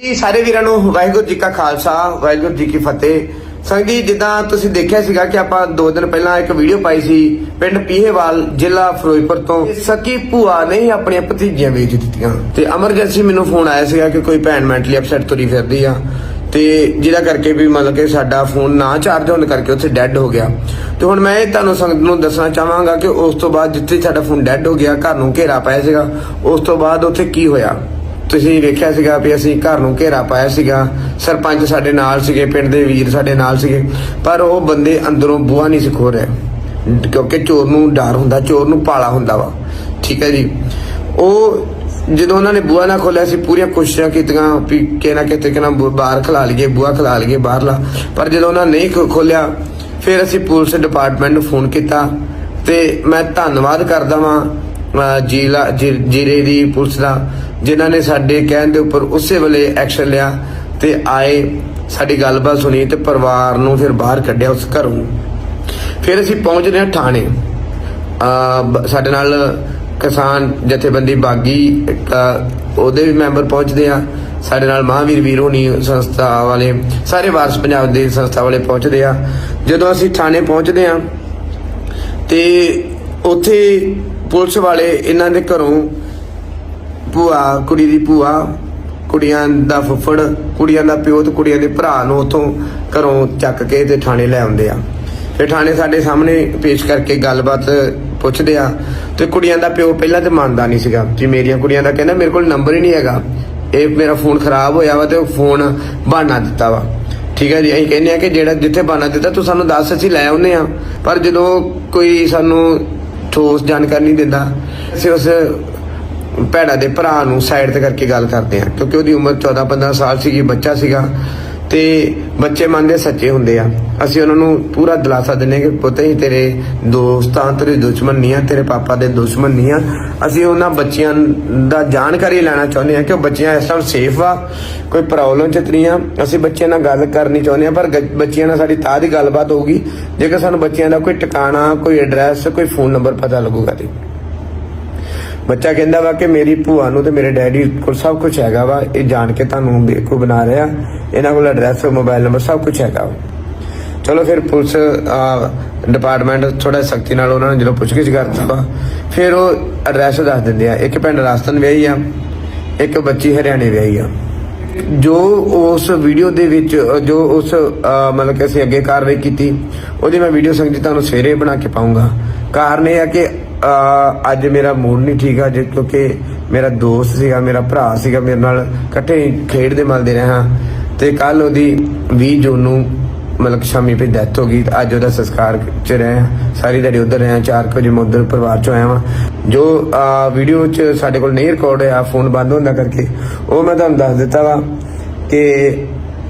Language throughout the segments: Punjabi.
ਜੀ, ਸਾਰੇ ਵੀਰਾਂ ਨੂੰ ਵਾਹਿਗੁਰੂ ਜੀ ਕਾ ਖਾਲਸਾ, ਵਾਹਿਗੁਰੂ ਜੀ ਕੀ ਫਤਿਹ। ਸੰਗ ਜੀ, ਜਿੱਦਾਂ ਤੁਸੀਂ ਦੇਖਿਆ ਸੀਗਾ ਕਿ ਆਪਾਂ ਦੋ ਦਿਨ ਪਹਿਲਾਂ ਇੱਕ ਵੀਡੀਓ ਪਾਈ ਸੀ ਪਿੰਡ ਪੀਹੇਵਾਲ, ਜ਼ਿਲ੍ਹਾ ਫਿਰੋਜ਼ਪੁਰ ਤੋਂ। ਸਕੀ ਭੂਆ ਨੇ ਆਪਣੀਆਂ ਭਤੀਜੀਆਂ ਵੇਚ ਦਿੱਤੀਆਂ। ਤੇ ਐਮਰਜੈਂਸੀ ਮੈਨੂੰ ਫੋਨ ਆਇਆ ਸੀਗਾ ਕਿ ਕੋਈ ਭੈਣ ਮੈਂਟਲੀ ਅਪਸੈਟ ਤੁਰੀ ਫਿਰਦੀ ਆ। ਤੇ ਜਿਹਦਾ ਕਰਕੇ ਵੀ ਮਤਲਬ ਕਿ ਸਾਡਾ ਫੋਨ ਨਾ ਚਾਰਜ ਹੋਣ ਕਰਕੇ ਉੱਥੇ ਡੈੱਡ ਹੋ ਗਿਆ। ਤੇ ਹੁਣ ਮੈਂ ਇਹ ਤੁਹਾਨੂੰ ਸੰਗਤ ਨੂੰ ਦੱਸਣਾ ਚਾਹਾਂਗਾ ਕਿ ਉਸ ਤੋਂ ਬਾਅਦ ਜਿੱਥੇ ਸਾਡਾ ਫੋਨ ਡੈੱਡ ਹੋ ਗਿਆ, ਘਰ ਨੂੰ ਘੇਰਾ ਪਾਇਆ ਸੀਗਾ, ਉਸ ਤੋਂ ਬਾਅਦ ਉੱਥੇ ਕੀ ਹੋਇਆ? ਤੁਸੀਂ ਵੇਖਿਆ ਸੀਗਾ ਵੀ ਅਸੀਂ ਘਰ ਨੂੰ ਘੇਰਾ ਪਾਇਆ ਸੀਗਾ। ਸਰਪੰਚ ਸਾਡੇ ਨਾਲ ਸੀਗੇ, ਪਿੰਡ ਦੇ ਵੀਰ ਸਾਡੇ ਨਾਲ ਸੀਗੇ। ਪਰ ਉਹ ਬੰਦੇ ਅੰਦਰੋਂ ਬੂਹਾ ਨਹੀਂ ਸੀ ਸਿਖੋ ਰਿਹਾ। ਕਿਉਂਕਿ ਚੋਰ ਨੂੰ ਡਰ ਹੁੰਦਾ, ਚੋਰ ਨੂੰ ਪਾਲਾ ਹੁੰਦਾ ਵਾ। ਠੀਕ ਹੈ ਜੀ। ਉਹ ਜਦੋਂ ਉਹਨਾਂ ਨੇ ਬੂਹਾ ਨਾ ਖੋਲਿਆ ਸੀ ਪੂਰੀਆਂ ਕੋਸ਼ਿਸ਼ਾਂ ਕੀਤੀਆਂ ਵੀ ਕਿ ਕਿਤੇ ਕਿਨਾ ਬਾਹਰ ਖਲਾ ਲਈਏ, ਬੂਹਾ ਖਲਾ ਲਈਏ ਬਾਹਰਲਾ। ਪਰ ਜਦੋਂ ਉਹਨਾਂ ਨਹੀਂ ਖੋ- ਖੋਲਿਆ ਫਿਰ ਅਸੀਂ ਪੁਲਿਸ ਡਿਪਾਰਟਮੈਂਟ ਨੂੰ ਫੋਨ ਕੀਤਾ ਤੇ ਮੈਂ ਧੰਨਵਾਦ ਕਰਦਾ ਵਾਂ, ਅਹ, ਜ਼ਿਲ੍ਹਾ ਜ਼ਿਲ੍ਹੇ ਦੀ ਪੁਲਿਸ ਦਾ। ਜਿਨ੍ਹਾਂ ਨੇ ਸਾਡੇ ਕਹਿਣ ਦੇ ਉੱਪਰ ਉਸੇ ਵੇਲੇ ਐਕਸ਼ਨ ਲਿਆ ਤੇ ਆਏ, ਸਾਡੀ ਗੱਲਬਾਤ ਸੁਣੀ ਤੇ ਪਰਿਵਾਰ ਨੂੰ ਫਿਰ ਬਾਹਰ ਕੱਢਿਆ ਉਸ ਘਰੋਂ। ਫਿਰ ਅਸੀਂ ਪਹੁੰਚਦੇ ਹਾਂ ਥਾਣੇ। ਸਾਡੇ ਨਾਲ ਕਿਸਾਨ ਜਥੇਬੰਦੀ ਬਾਗੀ ਉਹਦੇ ਵੀ ਮੈਂਬਰ ਪਹੁੰਚਦੇ ਆ। ਸਾਡੇ ਨਾਲ ਮਹਾਵੀਰ ਵੀਰ ਹੋਣੀ ਸੰਸਥਾ ਵਾਲੇ, ਸਾਰੇ ਵਾਰਸ ਪੰਜਾਬ ਦੇ ਸੰਸਥਾ ਵਾਲੇ ਪਹੁੰਚਦੇ ਆ। ਜਦੋਂ ਅਸੀਂ ਥਾਣੇ ਪਹੁੰਚਦੇ ਆ ਤੇ ਉੱਥੇ ਪੁਲਿਸ ਵਾਲੇ ਇਹਨਾਂ ਦੇ ਘਰੋਂ ਭੂਆ, ਕੁੜੀ ਦੀ ਭੂਆ, ਕੁੜੀਆਂ ਦਾ ਫੁੱਫੜ, ਕੁੜੀਆਂ ਦਾ ਪਿਓ ਤੇ ਕੁੜੀਆਂ ਦੇ ਭਰਾ ਨੂੰ ਉਥੋਂ ਘਰੋਂ ਚੱਕ ਕੇ ਤੇ ਥਾਣੇ ਲੈ ਆਉਂਦੇ ਆ। ਫਿਰ ਥਾਣੇ ਸਾਡੇ ਸਾਹਮਣੇ ਪੇਸ਼ ਕਰਕੇ ਗੱਲਬਾਤ ਪੁੱਛਦੇ ਆ ਤੇ ਕੁੜੀਆਂ ਦਾ ਪਿਓ ਪਹਿਲਾਂ ਤੇ ਮੰਨਦਾ ਨਹੀਂ ਸੀਗਾ ਕਿ ਮੇਰੀਆਂ ਕੁੜੀਆਂ ਦਾ ਕਹਿੰਦਾ ਮੇਰੇ ਕੋਲ ਨੰਬਰ ਹੀ ਨਹੀਂ ਹੈਗਾ। ਇਹ ਮੇਰਾ ਫੋਨ ਖਰਾਬ ਹੋਇਆ ਵਾ ਤੇ ਉਹ ਫੋਨ ਬਹਾਨਾ ਦਿੱਤਾ ਵਾ। ਠੀਕ ਹੈ ਜੀ, ਅਸੀਂ ਕਹਿੰਦੇ ਆ ਕਿ ਜਿਹੜਾ ਜਿੱਥੇ ਬਹਾਨਾ ਦਿੱਤਾ ਤੂੰ ਸਾਨੂੰ ਦੱਸ, ਅਸੀਂ ਲੈ ਆਉਨੇ ਆ। ਪਰ ਜਦੋਂ ਕੋਈ ਸਾਨੂੰ ਠੋਸ ਜਾਣਕਾਰੀ ਨਹੀਂ ਦਿੰਦਾ, ਅਸੀਂ ਉਸ ਭੈੜਾ ਦੇ ਭਰਾ ਨੂੰ ਸਾਈਡ ਤੇ ਕਰਕੇ ਗੱਲ ਕਰਦੇ ਆ ਕਿਉਂਕਿ ਉਹਦੀ ਉਮਰ 14 15 ਸਾਲ ਸੀਗੀ, ਬੱਚਾ ਸੀਗਾ ਤੇ ਬੱਚੇ ਮੰਨਦੇ ਸੱਚੇ ਹੁੰਦੇ ਆ। ਅਸੀਂ ਉਹਨਾਂ ਨੂੰ ਪੂਰਾ ਦਿਲਾਸਾ ਦਿੰਨੇ ਕਿ ਪੁੱਤ ਹੀ ਤੇਰੇ ਦੋਸਤਾਂ ਤੇਰੇ ਦੁਸ਼ਮਣ ਨਹੀਂ ਆ, ਤੇਰੇ ਪਾਪਾ ਦੇ ਦੁਸ਼ਮਣ ਨਹੀਂ ਆ। ਅਸੀਂ ਉਹਨਾਂ ਬੱਚਿਆਂ ਦਾ ਜਾਣਕਾਰੀ ਲੈਣਾ ਚਾਹੁੰਦੇ ਆ ਕਿ ਉਹ ਬੱਚਿਆਂ ਇਸ ਟਾਈਮ ਸੇਫ ਆ, ਕੋਈ ਪ੍ਰੋਬਲਮ ਚ ਨਹੀਂ ਆ। ਅਸੀਂ ਬੱਚਿਆਂ ਨਾਲ ਗੱਲ ਕਰਨੀ ਚਾਹੁੰਦੇ ਆ ਪਰ ਬੱਚਿਆਂ ਨਾਲ ਸਾਡੀ ਤਾਂ ਦੀ ਗੱਲਬਾਤ ਹੋਊਗੀ, ਜੇਕਰ ਸਾਨੂੰ ਬੱਚਿਆਂ ਦਾ ਕੋਈ ਟਿਕਾਣਾ, ਕੋਈ ਐਡਰੈਸ ਕੋਈ ਫੋਨ ਨੰਬਰ ਪਤਾ ਲੱਗੂਗਾ ਤੇ। ਬੱਚਾ ਕਹਿੰਦਾ ਵਾ ਕਿ ਮੇਰੀ ਭੂਆ ਨੂੰ ਤੇ ਮੇਰੇ ਡੈਡੀ ਕੋਲ ਸਭ ਕੁਝ ਹੈਗਾ ਵਾ। ਇਹ ਜਾਣ ਕੇ ਤੁਹਾਨੂੰ ਬੇਕੂ ਬਣਾ ਰਿਹਾ। ਇਹਨਾਂ ਕੋਲ ਐਡਰੈਸ ਮੋਬਾਈਲ ਨੰਬਰ ਸਭ ਕੁਝ ਹੈਗਾ ਵਾ। ਚਲੋ ਫਿਰ ਪੁਲਿਸ ਡਿਪਾਰਟਮੈਂਟ ਥੋੜਾ ਸਖਤੀ ਨਾਲ ਉਹਨਾਂ ਨੇ ਜਦੋਂ ਪੁੱਛਗਿੱਛ ਕਰਤਾ ਵਾ, ਫਿਰ ਉਹ ਐਡਰੈਸ ਦੱਸ ਦਿੰਦੇ ਆ। ਇੱਕ ਪਿੰਡ ਰਾਜਸਥਾਨ ਵਿਆਹੀ ਆ, ਇੱਕ ਬੱਚੀ ਹਰਿਆਣੇ ਵਿਆਹੀ ਆ। ਜੋ ਉਸ ਵੀਡੀਓ ਦੇ ਵਿੱਚ, ਜੋ ਉਸ ਮਤਲਬ ਕਿ ਅਸੀਂ ਅੱਗੇ ਕਾਰਵਾਈ ਕੀਤੀ, ਉਹਦੀ ਮੈਂ ਵੀਡੀਓ ਸੰਗਤ ਤੁਹਾਨੂੰ ਸਵੇਰੇ ਬਣਾ ਕੇ ਪਾਉਂਗਾ। ਕਾਰਨ ਇਹ ਆ ਕਿ ਅੱਜ ਮੇਰਾ ਮੂਡ ਨਹੀਂ ਠੀਕ ਆ ਜੇ ਕਿਉਂਕਿ ਮੇਰਾ ਦੋਸਤ ਸੀਗਾ, ਮੇਰਾ ਭਰਾ ਸੀਗਾ ਮੇਰੇ ਨਾਲ ਇਕੱਠੇ ਖੇਡਦੇ ਮਲਦੇ ਰਹੇ ਹਾਂ। ਤੇ ਕੱਲ ਉਹਦੀ 20 ਜੂਨ ਨੂੰ ਮਤਲਬ ਸ਼ਾਮੀ ਪੇ ਡੈਥ ਹੋ ਗਈ। ਅੱਜ ਉਹਦਾ ਸੰਸਕਾਰ ਚ ਰਹੇ ਹਾਂ। ਸਾਰੀ ਦਿਹਾੜੀ ਉਧਰ ਰਹੇ ਹਾਂ 4 ਵਜੇ ਮੈਂ ਉਧਰ ਪਰਿਵਾਰ ਚ ਆਇਆ ਵਾਂ। ਜੋ ਵੀਡੀਓ ਚ ਸਾਡੇ ਕੋਲ ਨਹੀਂ ਰਿਕਾਰਡ ਹੋਇਆ ਫੋਨ ਬੰਦ ਹੁੰਦਾ ਕਰਕੇ, ਉਹ ਮੈਂ ਤੁਹਾਨੂੰ ਦੱਸ ਦਿੱਤਾ ਵਾ ਕਿ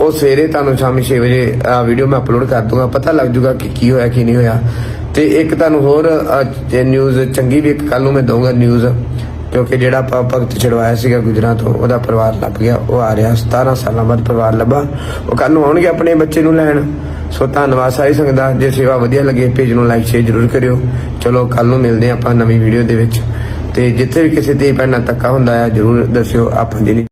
ਉਹ ਸਵੇਰੇ ਤੁਹਾਨੂੰ ਸ਼ਾਮੀ 6 ਵਜੇ ਵੀਡੀਓ ਮੈਂ ਅਪਲੋਡ ਕਰ ਦੂੰਗਾ। ਪਤਾ ਲੱਗ ਜੂਗਾ ਕਿ ਕੀ ਹੋਇਆ, ਕੀ ਨਹੀਂ ਹੋਇਆ। ਤੇ ਇੱਕ ਤੁਹਾਨੂੰ ਹੋਰ ਨਿਊਜ਼ ਚੰਗੀ ਵੀ ਇੱਕ ਕੱਲ ਨੂੰ ਮੈਂ ਦਊਂਗਾ ਨਿਊਜ਼ ਕਿਉਂਕਿ ਜਿਹੜਾ ਆਪਾਂ ਭਗਤ ਛਡਵਾਇਆ ਸੀਗਾ ਗੁਜਰਾਂ ਤੋਂ, ਉਹਦਾ ਪਰਿਵਾਰ ਲੱਭ ਗਿਆ, ਉਹ ਆ ਰਿਹਾ 17 ਸਾਲਾਂ ਬਾਅਦ ਪਰਿਵਾਰ ਲੱਭਾ। ਉਹ ਕੱਲ ਨੂੰ ਆਉਣਗੇ ਆਪਣੇ ਬੱਚੇ ਨੂੰ ਲੈਣ। ਸੋ ਧੰਨਵਾਦ ਸਾਰੀ ਸੰਗਤ ਦਾ, ਜੇ ਸੇਵਾ ਵਧੀਆ ਲੱਗੇ, ਪੇਜ ਨੂੰ ਲਾਈਕ ਸ਼ੇਅਰ ਜ਼ਰੂਰ ਕਰਿਓ। ਚਲੋ ਕੱਲ ਨੂੰ ਮਿਲਦੇ ਹਾਂ ਆਪਾਂ ਨਵੀਂ ਵੀਡੀਓ ਦੇ ਵਿੱਚ। ਤੇ ਜਿੱਥੇ ਵੀ ਕਿਸੇ ਤੇ ਪੈਣਾ ਧੱਕਾ ਹੁੰਦਾ ਆ, ਜ਼ਰੂਰ ਦੱਸਿਓ ਆਪਾਂ ਦੀ